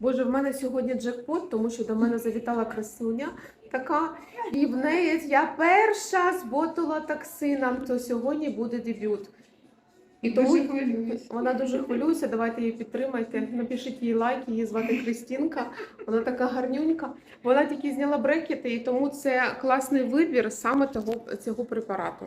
Боже, в мене сьогодні джекпот, тому що до мене завітала красуня така, і в неї я перша зботила токсином, то сьогодні буде дебют. І тому вона дуже хвилюється. Давайте її підтримайте. Напишіть їй лайк, її звати Кристинка. Вона така гарнюнька. Вона тільки зняла брекети, і тому це класний вибір саме того цього препарату.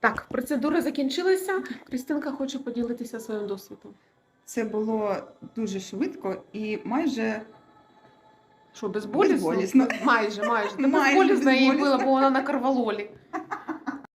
Так, процедура закінчилася. Кристинка хоче поділитися своїм досвідом. Це було дуже швидко і майже Що, безболісно? Безболісно. Майже, майже. Майже безболісно її безболісно. бо вона на карвалолі.